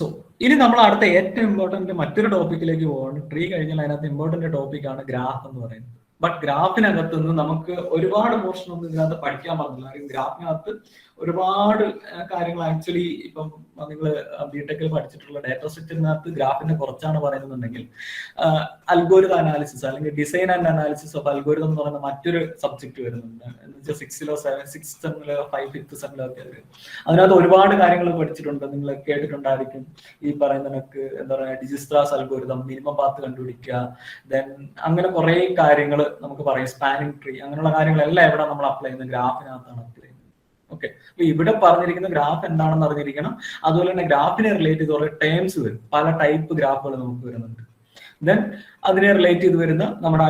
So ഇനി നമ്മൾ അടുത്ത ഏറ്റവും ഇമ്പോർട്ടന്റ് മറ്റൊരു ടോപ്പിക്കിലേക്ക് പോകണം ട്രീ കഴിഞ്ഞാൽ അതിനകത്ത് ഇമ്പോർട്ടന്റ് ടോപ്പിക്കാണ് ഗ്രാഫ് എന്ന് പറയുന്നത്. ബട്ട് ഗ്രാഫിനകത്ത് നിന്ന് നമുക്ക് ഒരുപാട് പോർഷൻ ഒന്നും ഇതിനകത്ത് പഠിക്കാൻ പറഞ്ഞില്ല കാര്യം ഗ്രാഫിനകത്ത് ഒരുപാട് കാര്യങ്ങൾ ആക്ച്വലി ഇപ്പം നിങ്ങൾ ബിടെക്കിൽ പഠിച്ചിട്ടുള്ള ഡാറ്റ സെറ്റിനകത്ത് ഗ്രാഫിന്റെ കുറച്ചാണ് പറയുന്നുണ്ടെങ്കിൽ അൽഗോരിത അനാലിസിസ് അല്ലെങ്കിൽ design and analysis of algorithm എന്ന് പറയുന്ന മറ്റൊരു സബ്ജക്ട് വരുന്നുണ്ട്. എന്ന് വെച്ചാൽ സിക്സിലോ സെവൻ സിക്സ് സെമിലോ ഫൈവ് ഫിഫ്ത് സെമിലോ ഒക്കെ വരും. അതിനകത്ത് ഒരുപാട് കാര്യങ്ങൾ പഠിച്ചിട്ടുണ്ട്. നിങ്ങൾ കേട്ടിട്ടുണ്ടായിരിക്കും ഈ പറയുന്ന എന്താ പറയുക ഡിജിസ്ട്രാസ് അൽഗോരിതം മിനിമം പാത്ത് കണ്ടുപിടിക്കുക ദെൻ അങ്ങനെ കുറെ കാര്യങ്ങൾ നമുക്ക് പറയും സ്പാനിങ് ട്രീ അങ്ങനെയുള്ള കാര്യങ്ങളെല്ലാം എവിടെ നമ്മൾ അപ്ലൈ ചെയ്യുന്നത് ഗ്രാഫിനകത്താണ് അപ്ലൈ ചെയ്യുന്നത്. ഓക്കെ അപ്പൊ ഇവിടെ പറഞ്ഞിരിക്കുന്ന ഗ്രാഫ് എന്താണെന്ന് അറിഞ്ഞിരിക്കണം. അതുപോലെ തന്നെ ഗ്രാഫിനെ റിലേറ്റ് ചെയ്ത് കുറെ ടേംസ് വരും. പല ടൈപ്പ് ഗ്രാഫുകൾ നമുക്ക് വരുന്നുണ്ട്. ദെൻ അതിനെ റിലേറ്റ് ചെയ്ത് വരുന്ന നമ്മുടെ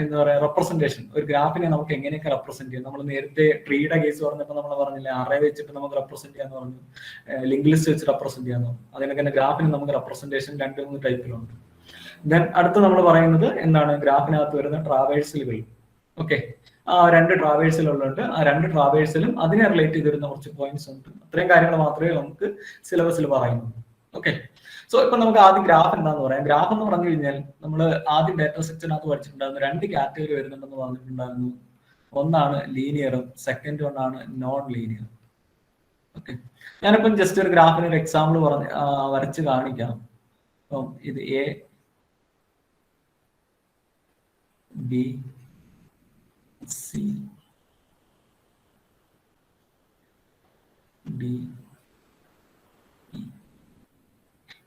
എന്താ പറയുക റെപ്രസെന്റേഷൻ ഒരു ഗ്രാഫിനെ നമുക്ക് എങ്ങനെയൊക്കെ റെപ്രസെന്റ് ചെയ്യാം? നമ്മൾ നേരത്തെ ട്രീയുടെ കേസ് പറഞ്ഞപ്പോൾ നമ്മൾ പറഞ്ഞില്ലേ അറേ വെച്ചിട്ട് നമുക്ക് റെപ്രസെന്റ് ചെയ്യാന്ന് പറഞ്ഞു. ലിങ്ക് ലിസ്റ്റ് വെച്ച് റെപ്രസെന്റ് ചെയ്യാന്ന് പറഞ്ഞു. അതിനൊക്കെ തന്നെ ഗ്രാഫിന് നമുക്ക് റെപ്രസെന്റേഷൻ രണ്ട് മൂന്ന് ടൈപ്പിലുണ്ട് ദെൻ അടുത്ത് നമ്മൾ പറയുന്നത് എന്താണ്? ഗ്രാഫിനകത്ത് വരുന്ന ട്രാവേഴ്സലുകൾ ഓക്കെ ആ രണ്ട് ട്രാവേഴ്സലുകളുണ്ട് ആ രണ്ട് ട്രാവേഴ്സിലും അതിനെ റിലേറ്റ് ചെയ്ത് വരുന്ന കുറച്ച് പോയിന്റ്സ് ഉണ്ട്. അത്രയും കാര്യങ്ങൾ മാത്രമേ നമുക്ക് സിലബസിൽ പറയുന്നുള്ളൂ. ഓക്കെ സോ ഇപ്പൊ നമുക്ക് ആദ്യം ഗ്രാഫ് എന്താന്ന് പറയാം. ഗ്രാഫ് എന്ന് പറഞ്ഞു കഴിഞ്ഞാൽ നമ്മൾ ആദ്യം ഡാറ്റ സെക്ഷനകത്ത് പഠിച്ചിട്ടുണ്ടായിരുന്നു രണ്ട് കാറ്റഗറി വരുന്നുണ്ടെന്ന് പറഞ്ഞിട്ടുണ്ടായിരുന്നു. ഒന്നാണ് ലീനിയറും സെക്കൻഡ് ഒന്നാണ് നോൺ ലീനിയർ ഓക്കെ ഞാനിപ്പം ജസ്റ്റ് ഒരു ഗ്രാഫിന് ഒരു എക്സാമ്പിൾ പറഞ്ഞ് വരച്ച് കാണിക്കാം. അപ്പം ഇത് എ ബി സി ഡി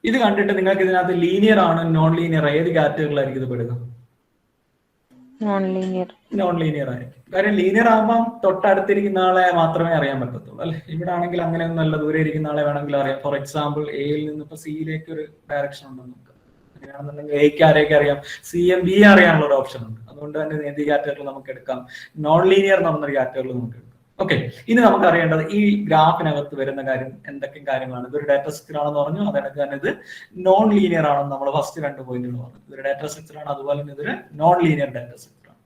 ഇത് കണ്ടിട്ട് നിങ്ങൾക്ക് ഇതിനകത്ത് ലീനിയർ ആണ് നോൺ ലീനിയർ ഏത് കാറ്റഗറിയിലായിരിക്കും ഇത് പെടുക? നോൺ ലീനിയർ നോൺ ലീനിയർ ആയിരിക്കും. കാര്യം ലീനിയർ ആകുമ്പോൾ തൊട്ടടുത്തിരിക്കുന്ന ആളെ മാത്രമേ അറിയാൻ പറ്റത്തുള്ളൂ അല്ലെ? ഇവിടെ ആണെങ്കിൽ അങ്ങനെയൊന്നും അല്ല ദൂരെ ഇരിക്കുന്ന ആളെ വേണമെങ്കിൽ അറിയാം. ഫോർ എക്സാമ്പിൾ എയിൽ നിന്ന് ഇപ്പൊ സിയിലേക്ക് ഒരു ഡയറക്ഷൻ ഉണ്ടെന്ന് നോക്കാം അങ്ങനെയാണെന്നുണ്ടെങ്കിൽ എക്ക് ആരെയൊക്കെ അറിയാം? സി എം ബി അറിയാനുള്ള ഒരു ഓപ്ഷൻ ഉണ്ട്. അതുകൊണ്ട് തന്നെ നേന്തി കാറ്റഗറിയിൽ നമുക്ക് എടുക്കാം? നോൺ ലീനിയർ എന്ന് പറഞ്ഞൊരു നമുക്ക് എടുക്കാം. ഓക്കെ ഇനി നമുക്ക് അറിയേണ്ടത് ഈ ഗ്രാഫിനകത്ത് വരുന്ന കാര്യം എന്തൊക്കെ കാര്യങ്ങളാണ്. ഇതൊരു ഡാറ്റ സ്ട്രക്ചർ ആണെന്ന് പറഞ്ഞു. അതായത് തന്നെ ഇത് നോൺ ലീനിയർ ആണെന്ന് നമ്മൾ ഫസ്റ്റ് രണ്ട് പോയിന്റുകൾ പറഞ്ഞു. ഇതൊരു ഡാറ്റ സ്ട്രക്ചർ ആണ്. അതുപോലെ തന്നെ ഇതൊരു നോൺ ലീനിയർ ഡാറ്റ സ്ട്രക്ചർ ആണ്.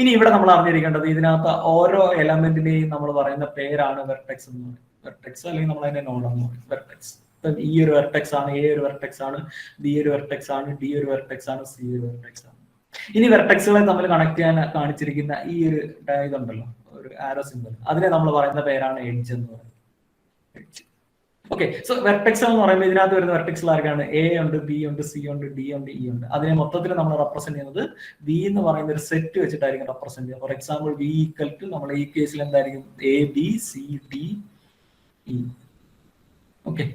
ഇനി ഇവിടെ നമ്മൾ അറിഞ്ഞിരിക്കേണ്ടത് ഇതിനകത്ത് ഓരോ എലമെന്റിനെയും നമ്മൾ പറയുന്ന പേരാണ് വെർട്ടെക്സ് എന്ന് പറയുന്നത് വെർട്ടെക്സ് അല്ലെങ്കിൽ നമ്മൾ അതിന്റെ നോഡ് എന്ന് പറയും. വെർട്ടെക്സ് ഈ ഒരു വെർട്ടെക്സ് ആണ് എ ഒരു വെർട്ടെക്സ് ആണ് ബി ഒരു വെർട്ടെക്സ് ആണ് ഡി ഒരു വെർട്ടെക്സ് ആണ് സി ഒരു വെർട്ടെക്സ് ആണ്. ഇനി വെർട്ടെക്സുകളെ തമ്മിൽ കണക്ട് ചെയ്യാൻ കാണിച്ചിരിക്കുന്ന ഈ ഒരു ഇതുണ്ടല്ലോ ഒരു ആരോ സിമ്പിൾ അതിനെ നമ്മൾ പറയുന്ന പേരാണ് എഡ്ജ് എന്ന് പറയുന്നത്. ഓക്കെ സോ വെർട്ടെക്സ് എന്ന് പറയുമ്പോൾ ഇതിനകത്ത് വരുന്ന വെർട്ടെക്സ് ആർക്കാണ്? എ ഉണ്ട് ബി ഉണ്ട് സി ഉണ്ട് ഡി ഉണ്ട് ഇ ഉണ്ട്. അതിനെ മൊത്തത്തിൽ നമ്മൾ റെപ്രസെന്റ് ചെയ്യുന്നത് വി എന്ന് പറയുന്ന ഒരു സെറ്റ് വെച്ചിട്ടായിരിക്കും റെപ്രസെന്റ് ചെയ്യുക. For example V equal to നമ്മൾ ഈ കേസിൽ എന്തായിരിക്കും? A B C D E okay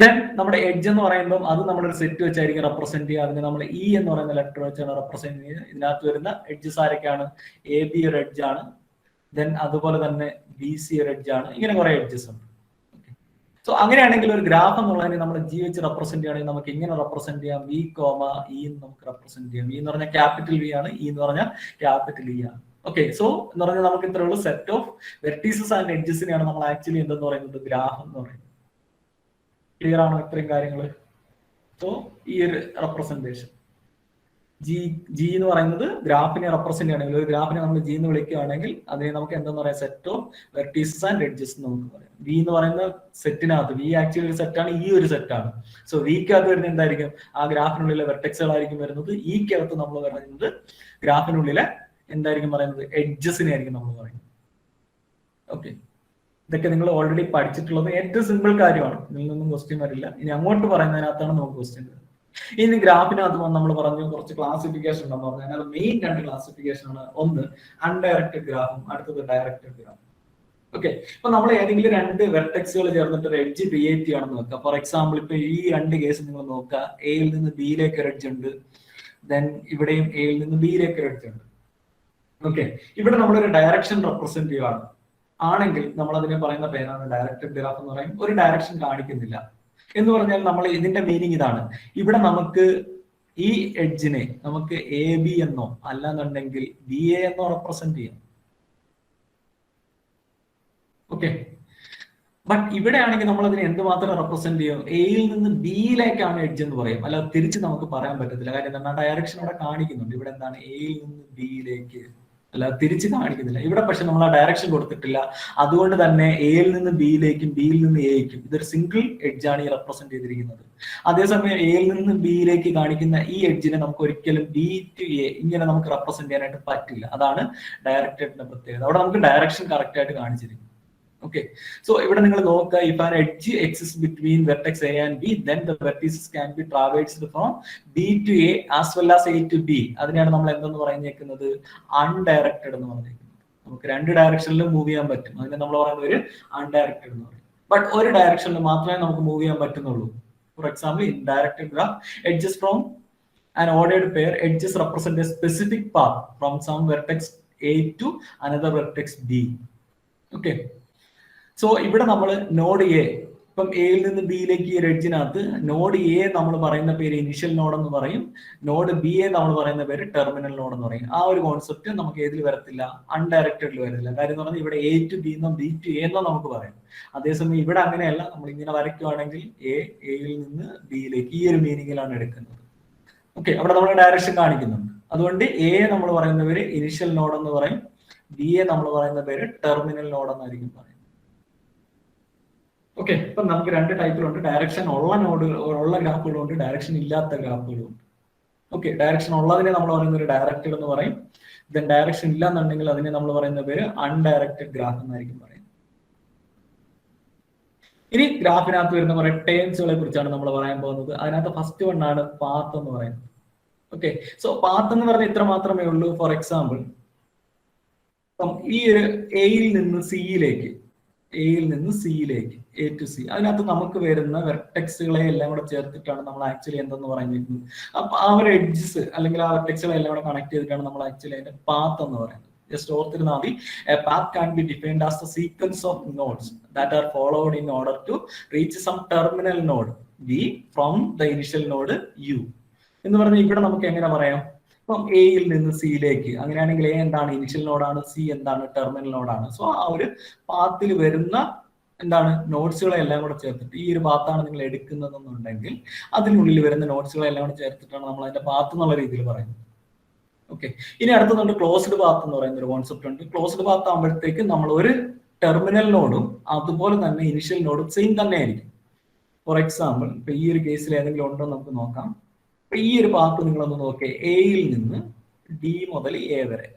then നമ്മുടെ എഡ്ജ് എന്ന് പറയുമ്പോൾ അത് നമ്മളൊരു സെറ്റ് വെച്ചായിരിക്കും റെപ്രസെന്റ് ചെയ്യുക. അതിന് നമ്മൾ ഇ എന്ന് പറയുന്ന ലെറ്റർ വെച്ചാണ് റെപ്രസെന്റ് ചെയ്യുന്നത് ഇതിനകത്ത് വരുന്ന എഡ്ജസ് ആരൊക്കെയാണ്? എ ബി ഒരു എഡ്ജ് ആണ്. ദെൻ അതുപോലെ തന്നെ ബി സി ഒരു എഡ്ജ് ആണ്. ഇങ്ങനെ കുറെ എഡ്ജസ് ഉണ്ട്. സോ അങ്ങനെയാണെങ്കിൽ ഒരു ഗ്രാഫ് എന്നുള്ളതിനെ നമ്മൾ ജി വെച്ച് റെപ്രസെന്റ് ചെയ്യുകയാണെങ്കിൽ നമുക്ക് ഇങ്ങനെ റെപ്രസെന്റ് ചെയ്യാം? വി കോമ ഇ എന്ന് നമുക്ക് റെപ്രസെന്റ് ചെയ്യാം. ഇ എന്ന് പറഞ്ഞാൽ ക്യാപിറ്റൽ വി ആണ്. ഇ എന്ന് പറഞ്ഞാൽ ക്യാപിറ്റൽ ഇ ആണ്. ഓക്കെ സോ എന്ന് പറഞ്ഞാൽ നമുക്ക് ഇത്രയുള്ള സെറ്റ് ഓഫ് വെർട്ടീസസ് ആൻഡ് എഡ്ജസിനെയാണ് നമ്മൾ ആക്ച്വലി എന്തെന്ന് പറയുന്നത്? ഗ്രാഫ് എന്ന് പറയുന്നത്. ക്ലിയർ ആണോ ഇത്രയും കാര്യങ്ങൾ സോ ഈ ഒരു റെപ്രസെന്റേഷൻ ജി ജി എന്ന് പറയുന്നത് ഗ്രാഫിനെ റെപ്രസെന്റ് ചെയ്യണമെങ്കിൽ ഒരു ഗ്രാഫിനെ നമ്മൾ ജി എന്ന് വിളിക്കുകയാണെങ്കിൽ അതിനെ നമുക്ക് എന്തെന്ന് പറയാം? Set of vertices and edges എന്ന് നമുക്ക് പറയാം. വി എന്ന് പറയുന്ന സെറ്റിനകത്ത് വി ആക്ച്വലി ഒരു സെറ്റാണ് ഈ ഒരു സെറ്റാണ് സോ വിക്കകത്ത് വരുന്നത് എന്തായിരിക്കും? ആ ഗ്രാഫിനുള്ളിലെ വെർട്ടെക്സുകളായിരിക്കും വരുന്നത്. ഈക്കകത്ത് നമ്മൾ പറയുന്നത് ഗ്രാഫിനുള്ളിലെ എന്തായിരിക്കും പറയുന്നത്? എഡ്ജസിനെ ആയിരിക്കും നമ്മൾ പറയുന്നത്. ഓക്കെ ഇതൊക്കെ നിങ്ങൾ ഓൾറെഡി പഠിച്ചിട്ടുള്ളത് ഏറ്റവും സിമ്പിൾ കാര്യമാണ്. ഇതിൽ നിന്നും ക്വസ്റ്റ്യൻ വരില്ല. ഇനി അങ്ങോട്ട് പറയുന്നതിനകത്താണ് നമുക്ക് ക്വസ്റ്റ്യൻ വരുന്നത്. ഇനി ഗ്രാഫിനകത്ത് നമ്മൾ പറഞ്ഞു കുറച്ച് ക്ലാസിഫിക്കേഷൻ ഉണ്ടെന്ന് പറഞ്ഞു അതിനകത്ത് മെയിൻ രണ്ട് ക്ലാസിഫിക്കേഷൻ ആണ്. ഒന്ന് അൺഡയറക്റ്റഡ് ഗ്രാഫും അടുത്തത് ഡയറക്റ്റഡ് ഗ്രാഫും ഓക്കെ അപ്പൊ നമ്മൾ ഏതെങ്കിലും രണ്ട് വെർട്ടെക്സുകൾ ചേർന്നിട്ട് ഒരു എഡ്ജ് ക്രിയേറ്റ് ചെയ്യണമെന്ന് നോക്കുക ഫോർ എക്സാമ്പിൾ ഇപ്പൊ ഈ രണ്ട് കേസ് നിങ്ങൾ നോക്കുക. എയിൽ നിന്ന് ബിയിലേക്ക് ഒരു എഡ്ജ് ഉണ്ട്. ദെൻ ഇവിടെയും എയിൽ നിന്ന് ബിയിലേക്ക് ഒരു എഡ്ജ് ഉണ്ട്. ഓക്കെ ഇവിടെ നമ്മളൊരു ഡയറക്ഷൻ റെപ്രസെന്റ് ചെയ്യുകയാണ് ആണെങ്കിൽ നമ്മൾ അതിനെ പറയുന്ന പേരാണ് ഡയറക്റ്റഡ് ഗ്രാഫ് എന്ന് പറയും. ഒരു ഡയറക്ഷൻ കാണിക്കുന്നില്ല. എന്ന് പറഞ്ഞാൽ നമ്മൾ ഇതിന്റെ മീനിങ് ഇതാണ്. ഇവിടെ നമുക്ക് ഈ എഡ്ജിനെ നമുക്ക് എ ബി എന്നോ അല്ലാന്നുണ്ടെങ്കിൽ ബി എ എന്നോ റെപ്രസെന്റ് ചെയ്യാം. ഓക്കെ ബട്ട് ഇവിടെ ആണെങ്കിൽ നമ്മൾ അതിനെ എന്തുമാത്രം റെപ്രസെന്റ് ചെയ്യും? എയിൽ നിന്ന് ബിയിലേക്കാണ് എഡ്ജ് എന്ന് പറയും. അല്ലാതെ തിരിച്ച് നമുക്ക് പറയാൻ പറ്റത്തില്ല. കാര്യം എന്താണ്? ഡയറക്ഷൻ അവിടെ കാണിക്കുന്നുണ്ട്. ഇവിടെ എന്താണ്? എയിൽ നിന്ന് ബിയിലേക്ക് അല്ല തിരിച്ച് കാണിക്കുന്നില്ല. ഇവിടെ പക്ഷെ നമ്മൾ ആ ഡയറക്ഷൻ കൊടുത്തിട്ടില്ല. അതുകൊണ്ട് തന്നെ എയിൽ നിന്ന് ബിയിലേക്കും ബിയിൽ നിന്ന് എയിലേക്കും ഇതൊരു സിംഗിൾ എഡ്ജാണ് ഈ റെപ്രസെന്റ് ചെയ്തിരിക്കുന്നത്. അതേസമയം എയിൽ നിന്ന് ബിയിലേക്ക് കാണിക്കുന്ന ഈ എഡ്ജിനെ നമുക്ക് ഒരിക്കലും ബി ടു എ ഇങ്ങനെ നമുക്ക് റെപ്രസെന്റ് ചെയ്യാനായിട്ട് പറ്റില്ല. അതാണ് ഡയറക്റ്റഡിന്റെ പ്രത്യേകത. അവിടെ നമുക്ക് ഡയറക്ഷൻ കറക്റ്റ് ആയിട്ട് കാണിച്ചിരിക്കും ഓക്കെ സോ ഇവിടെ നിങ്ങൾ നോക്കുക if an edge exists between vertex A and B then the vertices can be traversed from B to A as well as A to B അതിനെയാണ് നമ്മൾ എന്തെന്ന് പറഞ്ഞേക്കുന്നത്? അൺഡയറക്റ്റഡ് എന്ന് പറഞ്ഞേക്കുന്നത്. നമുക്ക് രണ്ട് ഡയറക്ഷനിലും മൂവ് ചെയ്യാൻ പറ്റും. അതിനെ നമ്മൾ പറയുന്നത് ഒരു അൺഡയറക്റ്റഡ് എന്ന് പറയും. ബട്ട് ഒരു ഡയറക്ഷനിൽ മാത്രമേ നമുക്ക് മൂവ് ചെയ്യാൻ പറ്റുന്നുള്ളൂ. For example in directed graph edges from an ordered pair edges represent a specific path from some vertex A to another vertex B Okay. So ഇവിടെ നമ്മൾ നോഡ് എ ഇപ്പം എയിൽ നിന്ന് ബിയിലേക്ക് ഈ റെഡ്ജിനകത്ത് നോഡ് എ നമ്മൾ പറയുന്ന പേര് ഇനിഷ്യൽ നോഡ് എന്ന് പറയും. നോഡ് ബി എ നമ്മൾ പറയുന്ന പേര് ടെർമിനൽ നോഡ് എന്ന് പറയും. ആ ഒരു കോൺസെപ്റ്റ് നമുക്ക് ഏതിൽ വരത്തില്ല? അൺഡയറക്റ്റഡിൽ വരത്തില്ല. കാര്യം എന്ന് പറഞ്ഞാൽ ഇവിടെ എ ടു ബി എന്നോ ബി ടു എ എന്നോ നമുക്ക് പറയാം. അതേസമയം ഇവിടെ അങ്ങനെയല്ല. നമ്മൾ ഇങ്ങനെ വരയ്ക്കുവാണെങ്കിൽ എ എയിൽ നിന്ന് ബിയിലേക്ക് ഈ ഒരു മീനിങ്ങിലാണ് എടുക്കുന്നത്. ഓക്കെ അവിടെ നമ്മൾ ഡയറക്ഷൻ കാണിക്കുന്നുണ്ട്. അതുകൊണ്ട് എ നമ്മൾ പറയുന്ന പേര് ഇനിഷ്യൽ നോഡ് എന്ന് പറയും. ബി എ നമ്മൾ പറയുന്ന പേര് ടെർമിനൽ നോഡ് എന്നായിരിക്കും പറയുന്നത്. ഓക്കെ ഇപ്പൊ നമുക്ക് രണ്ട് ടൈപ്പിലുണ്ട് ഡയറക്ഷൻ ഉള്ള നോഡുകൾ ഉള്ള ഗ്രാഫുകളുണ്ട് ഡയറക്ഷൻ ഇല്ലാത്ത ഗ്രാഫുകളുണ്ട് ഓക്കെ ഡയറക്ഷൻ ഉള്ളതിനെ നമ്മൾ പറയുന്ന ഒരു ഡയറക്റ്റഡ് എന്ന് പറയും. ദെൻ ഡയറക്ഷൻ ഇല്ല എന്നുണ്ടെങ്കിൽ അതിനെ നമ്മൾ പറയുന്ന പേര് അൺഡയറക്റ്റഡ് ഗ്രാഫ് എന്നായിരിക്കും പറയുന്നത്. ഇനി ഗ്രാഫിനകത്ത് വരുന്ന കുറെ ടേംസുകളെ കുറിച്ചാണ് നമ്മൾ പറയാൻ പോകുന്നത്. അതിനകത്ത് ഫസ്റ്റ് വൺ ആണ് പാത്ത് എന്ന് പറയുന്നത്. ഓക്കെ സോ പാത്ത് എന്ന് പറഞ്ഞാൽ ഇത്ര മാത്രമേ ഉള്ളൂ. ഫോർ എക്സാമ്പിൾ ഈ ഒരു എയിൽ നിന്ന് സിയിലേക്ക് എയിൽ നിന്ന് സിയിലേക്ക് എ ടു സി അതിനകത്ത് നമുക്ക് വരുന്ന വെർട്ടെക്സുകളെ എല്ലാം കൂടെ ചേർത്തിട്ടാണ് നമ്മൾ ആക്ച്വലി എന്തെന്ന് പറയുന്നത് അപ്പൊ ആ ഒരു എഡ്ജസ് അല്ലെങ്കിൽ ആ വെർട്ടെക്സുകളെ എല്ലാം കൂടെ കണക്ട് ചെയ്തിട്ടാണ് നമ്മൾ ആക്ച്വലി അതിന്റെ പാത്ത് എന്ന് പറയുന്നത്. ജസ്റ്റ് ഓർത്തിരുന്നാൽ മതി. Path can be defined as the sequence of nodes that are followed in order to reach some terminal node V from the initial node U എന്ന് പറഞ്ഞാൽ ഇവിടെ നമുക്ക് എങ്ങനെ പറയാം? ഇപ്പം എയിൽ നിന്ന് സിയിലേക്ക് അങ്ങനെയാണെങ്കിൽ എ എന്താണ്? ഇനിഷ്യൽ നോഡാണ് സി എന്താണ്? ടെർമിനൽ നോഡാണ് സോ ആ ഒരു പാത്തിൽ വരുന്ന എന്താണ് നോട്ട്സുകളെ എല്ലാം കൂടെ ചേർത്തിട്ട് ഈ ഒരു പാത്താണ് നിങ്ങൾ എടുക്കുന്നതെന്നുണ്ടെങ്കിൽ അതിനുള്ളിൽ വരുന്ന നോട്ട്സുകളെ എല്ലാം കൂടെ ചേർത്തിട്ടാണ് നമ്മൾ അതിന്റെ പാത്ത് എന്നുള്ള രീതിയിൽ പറയുന്നത്. ഓക്കെ ഇനി അടുത്തതുണ്ട് ക്ലോസ്ഡ് പാത്ത് എന്ന് പറയുന്ന ഒരു കോൺസെപ്റ്റ് ഉണ്ട്. ക്ലോസ്ഡ് പാത്ത് ആകുമ്പോഴത്തേക്ക് നമ്മൾ ഒരു ടെർമിനൽ നോഡും അതുപോലെ തന്നെ ഇനിഷ്യൽ നോഡും സെയിം തന്നെ ആയിരിക്കും. ഫോർ എക്സാമ്പിൾ ഇപ്പൊ ഈ ഒരു കേസിൽ ഏതെങ്കിലും ഉണ്ടോ നമുക്ക് നോക്കാം. ഇപ്പൊ ഈ ഒരു പാത്ത് നിങ്ങളൊന്ന് നോക്കേ എയിൽ നിന്ന് ഡി മുതൽ എ വരെ.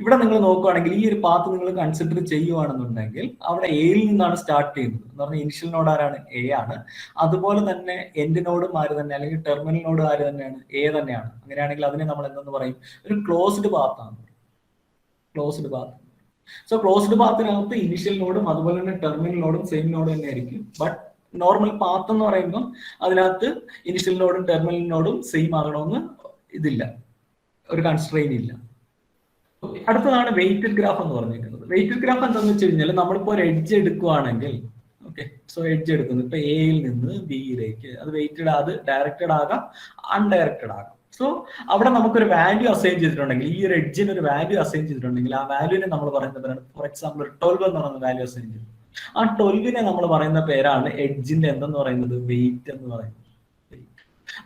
ഇവിടെ നിങ്ങൾ നോക്കുകയാണെങ്കിൽ ഈ ഒരു പാത്ത് നിങ്ങൾ കൺസിഡർ ചെയ്യുവാണെന്നുണ്ടെങ്കിൽ അവിടെ എയിൽ നിന്നാണ് സ്റ്റാർട്ട് ചെയ്യുന്നത്. എന്ന് പറഞ്ഞാൽ ഇനിഷ്യൽ നോഡ് ആരാണ്? എ ആണ്. അതുപോലെ തന്നെ എൻഡ് നോഡും ആര് തന്നെ? അല്ലെങ്കിൽ ടെർമിനൽ നോഡ് ആര് തന്നെയാണ്? എ തന്നെയാണ്. അങ്ങനെയാണെങ്കിൽ അതിനെ നമ്മൾ എന്തെന്ന് പറയും? ഒരു ക്ലോസ്ഡ് പാത്ത് ആണ്. ക്ലോസ്ഡ് പാത്ത് സോ ക്ലോസ്ഡ് പാത്തിനകത്ത് ഇനിഷ്യൽ നോഡും അതുപോലെ തന്നെ ടെർമിനൽ നോഡും സെയിം നോഡ് തന്നെ ആയിരിക്കും ബട്ട് നോർമൽ പാത്ത് എന്ന് പറയുമ്പോൾ അതിനകത്ത് ഇനിഷ്യൽ നോഡും ടെർമിനൽ നോഡും സെയിം ആകണമെന്ന് ഇതില്ല. ഒരു കൺസ്ട്രെയിൻ ഇല്ല. അടുത്തതാണ് വെയിറ്റഡ് ഗ്രാഫ് എന്ന് പറഞ്ഞിരിക്കുന്നത്. വെയിറ്റഡ് ഗ്രാഫ് എന്താണെന്ന് വെച്ച് കഴിഞ്ഞാൽ നമ്മളിപ്പോ ഒരു എഡ്ജ് എടുക്കുവാണെങ്കിൽ ഓക്കെ സോ എഡ്ജ് എടുക്കുന്നു. ഇപ്പൊ എയിൽ നിന്ന് ബിയിലേക്ക് അത് വെയിറ്റഡ് അത് ഡയറക്റ്റഡ് ആകാം അൺഡയറക്റ്റഡ് ആകാം. സോ അവിടെ നമുക്കൊരു വാല്യൂ അസൈൻ ചെയ്തിട്ടുണ്ടെങ്കിൽ ഈ ഒരു എഡ്ജിന് ഒരു വാല്യൂ അസൈൻ ചെയ്തിട്ടുണ്ടെങ്കിൽ ആ വാല്യൂനെ നമ്മൾ പറയുന്നത് ഫോർ എക്സാമ്പിൾ ഒരു ട്വൽവ് എന്ന് പറയുന്ന വാല്യൂ അസൈൻ ചെയ്തു. ആ ട്വൽവിനെ നമ്മൾ പറയുന്ന പേരാണ് എഡ്ജിന്റെ എന്തെന്ന് പറയുന്നത്? വെയിറ്റ് എന്ന് പറയുന്നത്.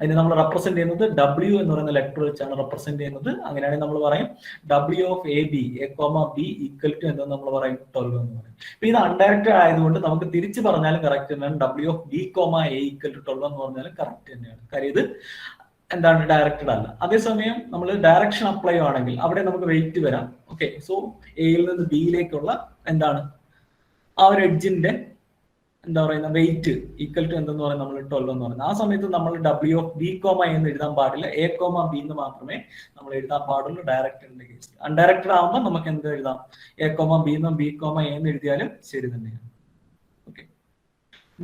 അതിനെ നമ്മൾ റെപ്രസെന്റ് ചെയ്യുന്നത് ഡബ്ല്യു എന്ന് പറയുന്ന ലെറ്റർ വെച്ചാണ് റെപ്രസെന്റ് ചെയ്യുന്നത്. അങ്ങനെയാണെങ്കിൽ നമ്മൾ പറയും W of A B A comma B equal to എന്ന് നമ്മൾ പറയും. ട്വൽവ് എന്ന് പറയും. ഇപ്പൊ ഇത് അൺഡയറക്റ്റഡ് ആയതുകൊണ്ട് നമുക്ക് തിരിച്ച് പറഞ്ഞാലും കറക്റ്റ് തന്നെയാണ്. W of B comma A equal to twelve എന്ന് പറഞ്ഞാലും കറക്റ്റ് തന്നെയാണ്. കാര്യം ഇത് എന്താണ് ഡയറക്റ്റഡ് അല്ല. അതേസമയം നമ്മൾ ഡയറക്ഷൻ അപ്ലൈ ആണെങ്കിൽ അവിടെ നമുക്ക് വെയിറ്റ് വരാം. ഓക്കെ സോ എയിൽ നിന്ന് ബിയിലേക്കുള്ള എന്താണ് ആ ഒരു എഡ്ജിന്റെ എന്താ പറയുന്ന വെയിറ്റ് ഈക്വൽ ടു എന്തെന്ന് പറയുന്നത് നമ്മൾ ട്വൽവ് എന്ന് പറയുന്നത് ആ സമയത്ത് നമ്മൾ ഡബ്ല്യു ഓഫ് ബി കോമ എന്ന് എഴുതാൻ പാടില്ല. എ കോമ ബി എന്ന് മാത്രമേ നമ്മൾ എഴുതാൻ പാടുള്ളൂ ഡയറക്റ്റഡിന്റെ കേസിൽ അൺഡയറക്റ്റഡ് ആകുമ്പോൾ നമുക്ക് എന്ത് എഴുതാം? എ കോമ ബി എന്നും ബി കോമ എന്ന് എഴുതിയാലും ശരി തന്നെയാണ്. ഓക്കെ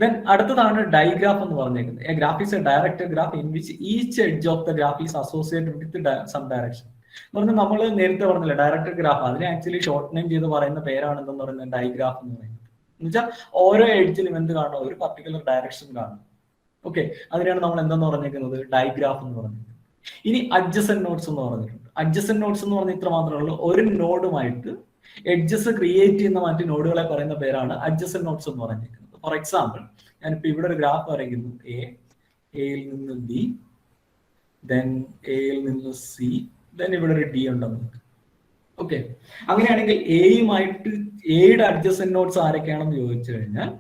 ദെൻ അടുത്തതാണ് ഡൈഗ്രാഫ് എന്ന് പറഞ്ഞേക്കുന്നത്. A graph is a directed graph in which each edge of the graph is associated with some direction എന്ന് പറഞ്ഞാൽ നമ്മൾ നേരത്തെ പറഞ്ഞില്ല ഡയറക്റ്റഡ് ഗ്രാഫ് അതിനെ ആക്ച്വലി ഷോർട്ട് നെയിം ചെയ്ത് പറയുന്ന പേരാണ് എന്തെന്ന് പറയുന്നത് ഡൈഗ്രാഫ് എന്ന് പറയുന്നത്. എന്നുവെച്ചാൽ ഓരോ എഡ്ജിലും എന്ത് കാണണം ഒരു പർട്ടിക്കുലർ ഡയറക്ഷൻ കാണണം ഓക്കെ അതിനാണ് നമ്മൾ എന്തെന്ന് പറഞ്ഞേക്കുന്നത്? ഡയഗ്രാഫ് എന്ന് പറഞ്ഞിരിക്കുന്നത് ഇനി അഡ്ജസൻ നോട്ട്സ് എന്ന് പറഞ്ഞിട്ടുണ്ട്. അഡ്ജസൻ നോട്ട്സ് എന്ന് പറഞ്ഞ ഇത്ര മാത്രമേ ഉള്ളൂ. ഒരു നോഡുമായിട്ട് എഡ്ജസ് ക്രിയേറ്റ് ചെയ്യുന്ന മറ്റ് നോഡുകളെ പറയുന്ന പേരാണ് അഡ്ജസൻ നോട്ട്സ് എന്ന് പറഞ്ഞിരിക്കുന്നത് ഫോർ എക്സാമ്പിൾ ഞാനിപ്പോ ഇവിടെ ഒരു ഗ്രാഫ് വരയ്ക്കുന്നു. എ എയിൽ നിന്ന് ബി ദെൻ എയിൽ നിന്ന് സി ദെൻ ഇവിടെ ഒരു ഡി ഉണ്ടെന്ന് ഓക്കെ അങ്ങനെയാണെങ്കിൽ എയുമായിട്ട് എയുടെ അഡ്ജസ്റ്റ് നോട്ട്സ് ആരൊക്കെയാണെന്ന് ചോദിച്ചു കഴിഞ്ഞാൽ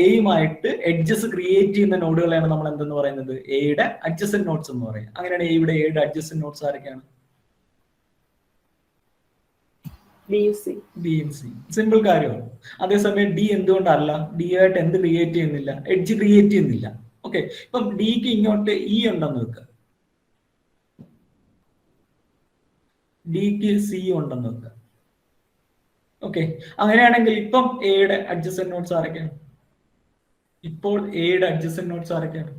എയുമായിട്ട് എഡ്ജസ് ക്രിയേറ്റ് ചെയ്യുന്ന നോഡുകളെയാണ് നമ്മൾ എന്തെന്ന് പറയുന്നത്? എയുടെ അഡ്ജസ്റ്റ് നോട്ട്സ് എന്ന് പറയും അങ്ങനെയാണ് എയുടെ എയുടെ അഡ്ജസ്റ്റ് നോട്ട്സ് ആരൊക്കെയാണ്? സിമ്പിൾ കാര്യമാണ്. അതേസമയം ഡി എന്തുകൊണ്ടല്ല? ഡി ആയിട്ട് എന്ത് ക്രിയേറ്റ് ചെയ്യുന്നില്ല? എഡ്ജ് ക്രിയേറ്റ് ചെയ്യുന്നില്ല. ഓക്കെ ഇപ്പം ഡിക്ക് ഇങ്ങോട്ട് ഇ ഉണ്ടെന്ന് വെക്കുക. ഡിക്ക് സി ഉണ്ടെന്ന് വെക്കുക ഓക്കെ അങ്ങനെയാണെങ്കിൽ ഇപ്പം എയുടെ അഡ്ജസ്റ്റൻ നോട്ട്സ് ആരൊക്കെയാണ്? ഇപ്പോൾ എയുടെ അഡ്ജസ്റ്റൻ നോട്ട്സ് ആരൊക്കെയാണ്?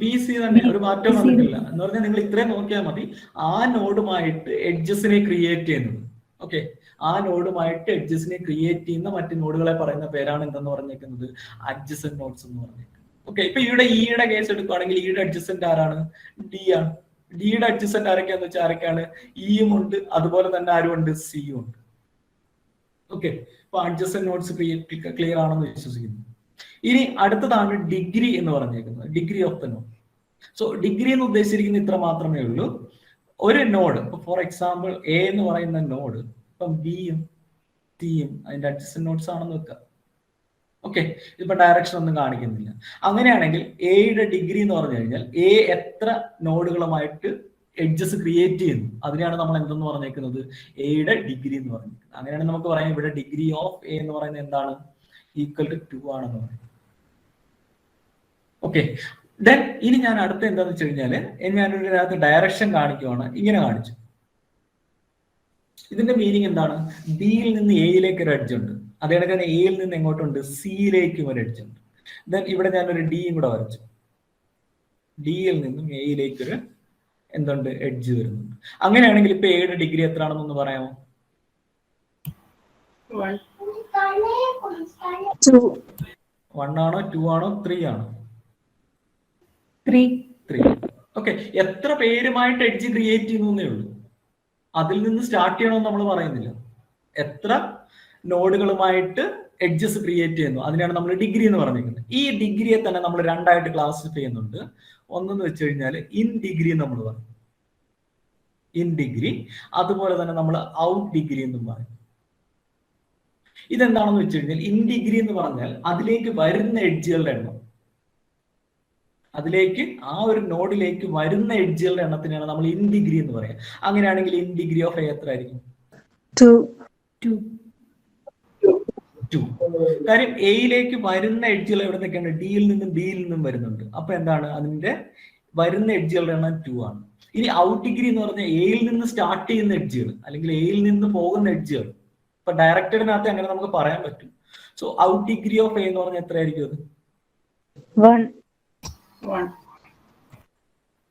ബി സി തന്നെ. ഒരു മാറ്റം വന്നിട്ടില്ല. എന്ന് പറഞ്ഞാൽ നിങ്ങൾ ഇത്രയും നോക്കിയാൽ മതി. ആ നോഡുമായിട്ട് എഡ്ജസിനെ ക്രിയേറ്റ് ചെയ്യുന്നത് ഓക്കെ ആ നോഡുമായിട്ട് എഡ്ജസിനെ ക്രിയേറ്റ് ചെയ്യുന്ന മറ്റു നോഡുകളെ പറയുന്ന പേരാണ് എന്തെന്ന് പറഞ്ഞേക്കുന്നത്? അഡ്ജസന്റ് നോട്ട്സ് എന്ന് പറഞ്ഞേക്കുന്നത്. ഓക്കെ ഇപ്പൊ ഇവിടെ ഇയുടെ കേസ് എടുക്കുകയാണെങ്കിൽ ഇയുടെ അഡ്ജസന്റ് ആരാണ്? ഡി ആണ്. ഡിയുടെ അഡ്ജസന്റ് ആരൊക്കെയാന്ന് വെച്ചാൽ ആരൊക്കെയാണ്? ഇയും ഉണ്ട് അതുപോലെ തന്നെ ആരും ഉണ്ട് സിയും ഉണ്ട്. ഓക്കെ അപ്പൊ അഡ്ജസന്റ് നോട്ട്സ് ക്ലിയർ ആണെന്ന് വിശ്വസിക്കുന്നു. ഇനി അടുത്തതാണ് ഡിഗ്രി എന്ന് പറഞ്ഞേക്കുന്നത് degree of the node so degree എന്ന് ഉദ്ദേശിച്ചിരിക്കുന്നത് ഇത്ര മാത്രമേ ഉള്ളൂ. ഒരു നോഡ് ഇപ്പൊ ഫോർ എക്സാമ്പിൾ എ എന്ന് പറയുന്ന നോഡ് ഇപ്പം ബിയും ടിയും അതിന്റെ അഡ്ജസ്റ്റന്റ് നോട്ട്സ് ആണെന്ന് വെക്കുക ഓക്കെ ഇപ്പൊ ഡയറക്ഷൻ ഒന്നും കാണിക്കുന്നില്ല. അങ്ങനെയാണെങ്കിൽ എയുടെ ഡിഗ്രി എന്ന് പറഞ്ഞു കഴിഞ്ഞാൽ എ എത്ര നോഡുകളുമായിട്ട് എഡ്ജസ് ക്രിയേറ്റ് ചെയ്യുന്നു? അതിനെയാണ് നമ്മൾ എന്തെന്ന് പറഞ്ഞേക്കുന്നത്? എയുടെ ഡിഗ്രി എന്ന് പറഞ്ഞിരിക്കുന്നത് അങ്ങനെയാണെങ്കിൽ നമുക്ക് പറയാം ഇവിടെ ഡിഗ്രി ഓഫ് എ എന്ന് പറയുന്നത് എന്താണ്? ഈക്വൽ ടു ടു ആണെന്ന് പറയുന്നത് ഓക്കെ ദെൻ ഇനി ഞാൻ അടുത്ത എന്താന്ന് വെച്ച് കഴിഞ്ഞാൽ ഞാനൊരു ഇതിനകത്ത് ഡയറക്ഷൻ കാണിക്കുവാണ്. ഇങ്ങനെ കാണിച്ചു. ഇതിന്റെ മീനിങ് എന്താണ്? ബിയിൽ നിന്ന് എയിലേക്ക് ഒരു എഡ്ജ് ഉണ്ട്. അതേ തന്നെ എയിൽ നിന്ന് എങ്ങോട്ടുണ്ട്? സിയിലേക്ക് ഒരു അടിച്ചിട്ടുണ്ട്. ഉണ്ട് ദെൻ ഇവിടെ ഞാനൊരു ഡിയും കൂടെ വരച്ചു. ഡിയിൽ നിന്നും എയിലേക്ക് ഒരു എന്തുണ്ട്? എഡ്ജ് വരുന്നുണ്ട്. അങ്ങനെയാണെങ്കിൽ ഇപ്പൊ എയുടെ ഡിഗ്രി എത്രയാണെന്നൊന്ന് പറയാമോ? വൺ ടു വൺ ആണോ ടു ആണോ ത്രീ ആണോ? ത്രീ ത്രീ ഓക്കെ എത്ര പേരുമായിട്ട് എഡ്ജ് ക്രിയേറ്റ് ചെയ്യുന്നേ ഉള്ളൂ. അതിൽ നിന്ന് സ്റ്റാർട്ട് ചെയ്യണമെന്ന് നമ്മൾ പറയുന്നില്ല. എത്ര നോഡുകളുമായിട്ട് എഡ്ജസ് ക്രിയേറ്റ് ചെയ്യുന്നു. അതിനാണ് നമ്മൾ ഡിഗ്രി എന്ന് പറഞ്ഞിരിക്കുന്നത്. ഈ ഡിഗ്രിയെ തന്നെ നമ്മൾ രണ്ടായിട്ട് ക്ലാസിഫൈ ചെയ്യുന്നുണ്ട്. ഒന്നെന്ന് വെച്ച് കഴിഞ്ഞാൽ ഇൻ ഡിഗ്രി നമ്മൾ പറയും. ഇൻ ഡിഗ്രി അതുപോലെ തന്നെ നമ്മൾ ഔട്ട് ഡിഗ്രി എന്നും പറയും. ഇതെന്താണെന്ന് വെച്ച് കഴിഞ്ഞാൽ ഇൻ ഡിഗ്രി എന്ന് പറഞ്ഞാൽ അതിലേക്ക് വരുന്ന എഡ്ജുകളുടെ എണ്ണം. അതിലേക്ക് ആ ഒരു നോഡിലേക്ക് വരുന്ന എഡ്ജുകളുടെ എണ്ണത്തിനാണ് നമ്മൾ ഇൻ ഡിഗ്രി എന്ന് പറയാം അങ്ങനെയാണെങ്കിൽ ഇൻ ഡിഗ്രി ഓഫ് എ എത്ര ആയിരിക്കും ടു കാര്യം എയിലേക്ക് വരുന്ന എഡ്ജുകൾ എവിടെ നിന്നൊക്കെയാണ് ഡിയിൽ നിന്നും ബിയിൽ നിന്നും വരുന്നുണ്ട്. അപ്പൊ എന്താണ്? അതിന്റെ വരുന്ന എഡ്ജുകളുടെ എണ്ണം ടു ആണ്. ഇനി ഔട്ട് ഡിഗ്രി എന്ന് പറഞ്ഞാൽ എയിൽ നിന്ന് സ്റ്റാർട്ട് ചെയ്യുന്ന എഡ്ജുകൾ അല്ലെങ്കിൽ എയിൽ നിന്ന് പോകുന്ന എഡ്ജുകൾ ഇപ്പൊ ഡയറക്ടറിനകത്ത് അങ്ങനെ നമുക്ക് പറയാൻ പറ്റും. So out degree of A എന്ന് പറഞ്ഞാൽ എത്രയായിരിക്കും അത്?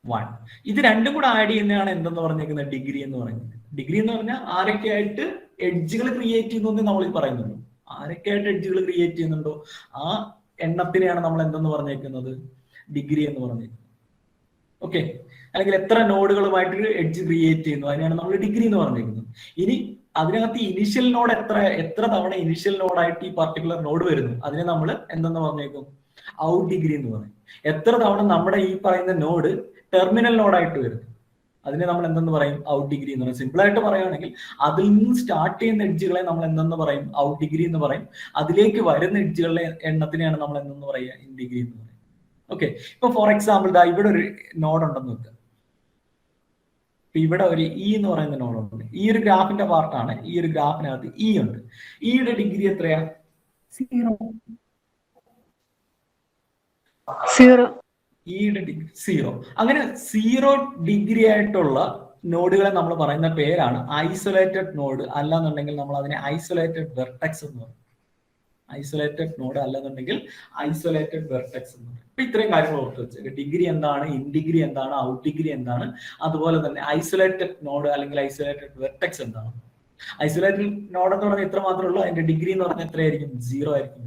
വൺ ഇത് രണ്ടും കൂടെ ആഡ് ചെയ്യുന്നതാണ് എന്തെന്ന് പറഞ്ഞേക്കുന്നത്? ഡിഗ്രി എന്ന് പറയുന്നത് ഡിഗ്രി എന്ന് പറഞ്ഞാൽ ആരൊക്കെ ആയിട്ട് എഡ്ജുകൾ ക്രിയേറ്റ് ചെയ്യുന്നു നമ്മൾ പറയുന്നുള്ളൂ ആരൊക്കെയായിട്ട് എഡ്ജുകൾ ക്രിയേറ്റ് ചെയ്യുന്നുണ്ടോ? ആ എണ്ണത്തിനെയാണ് നമ്മൾ എന്തെന്ന് പറഞ്ഞേക്കുന്നത്? ഡിഗ്രി എന്ന് പറഞ്ഞേക്കുന്നത്. ഓക്കെ അല്ലെങ്കിൽ എത്ര നോഡുകളുമായിട്ട് എഡ്ജ് ക്രിയേറ്റ് ചെയ്യുന്നു? അതിനെയാണ് നമ്മൾ ഡിഗ്രി എന്ന് പറഞ്ഞേക്കുന്നത്. ഇനി അതിനകത്ത് ഇനിഷ്യൽ നോഡ് എത്ര എത്ര തവണ ഇനിഷ്യൽ നോഡായിട്ട് ഈ പർട്ടിക്കുലർ നോഡ് വരുന്നു? അതിനെ നമ്മൾ എന്തെന്ന് പറഞ്ഞേക്കും? ഔട്ട് ഡിഗ്രി എന്ന് പറയും. എത്ര തവണ നമ്മുടെ ഈ പറയുന്ന നോഡ് ടെർമിനൽ നോഡായിട്ട് വരുന്നു? അതിനെ നമ്മൾ എന്തെന്ന് പറയും? ഔട്ട് ഡിഗ്രി എന്ന് പറയും. സിമ്പിൾ ആയിട്ട് പറയുകയാണെങ്കിൽ അതിൽ നിന്ന് സ്റ്റാർട്ട് ചെയ്യുന്ന എഡ്ജുകളെ നമ്മൾ എന്തെന്ന് പറയും? ഔട്ട് ഡിഗ്രി എന്ന് പറയും. അതിലേക്ക് വരുന്ന എഡ്ജുകളുടെ എണ്ണത്തിനെയാണ് നമ്മൾ എന്തെന്ന് പറയുക? ഇൻ ഡിഗ്രി എന്ന് പറയും. ഓക്കെ ഇപ്പൊ ഫോർ എക്സാമ്പിൾ ദാ ഇവിടെ ഒരു നോഡ് ഉണ്ടെന്ന് വെക്കുക ഇപ്പൊ ഇവിടെ ഒരു ഇ എന്ന് പറയുന്ന നോഡ് ഉണ്ട്. ഈ ഒരു ഗ്രാഫിന്റെ പാർട്ടാണ് ഈ ഒരു ഗ്രാഫിനകത്ത് ഇ ഉണ്ട്. ഇയുടെ ഡിഗ്രി എത്രയാ? സീറോ സീറോ ഇയുടെ ഡിഗ്രി സീറോ. അങ്ങനെ സീറോ ഡിഗ്രി ആയിട്ടുള്ള നോഡുകളെ നമ്മൾ പറയുന്ന പേരാണ് ഐസൊലേറ്റഡ് നോഡ് അല്ലാന്നുണ്ടെങ്കിൽ നമ്മൾ അതിനെ ഐസൊലേറ്റഡ് വെർട്ടെക്സ് എന്ന് പറയും. ഐസൊലേറ്റഡ് നോഡ് അല്ലെന്നുണ്ടെങ്കിൽ ഐസൊലേറ്റഡ് വെർട്ടെക്സ് എന്ന് പറയും. അപ്പൊ ഇത്രയും കാര്യങ്ങൾ ഓർത്ത് വെച്ചേക്ക്. ഡിഗ്രി എന്താണ് ഇൻ ഡിഗ്രി എന്താണ് ഔട്ട് ഡിഗ്രി എന്താണ് അതുപോലെ തന്നെ ഐസൊലേറ്റഡ് നോഡ് അല്ലെങ്കിൽ ഐസൊലേറ്റഡ് വെർട്ടെക്സ് എന്താണ്. ഐസൊലേറ്റഡ് നോഡ് എന്ന് പറഞ്ഞാൽ ഇത്ര മാത്രമേ ഉള്ളൂ. അതിന്റെ ഡിഗ്രി എന്ന് പറഞ്ഞാൽ എത്രയായിരിക്കും? സീറോ ആയിരിക്കും.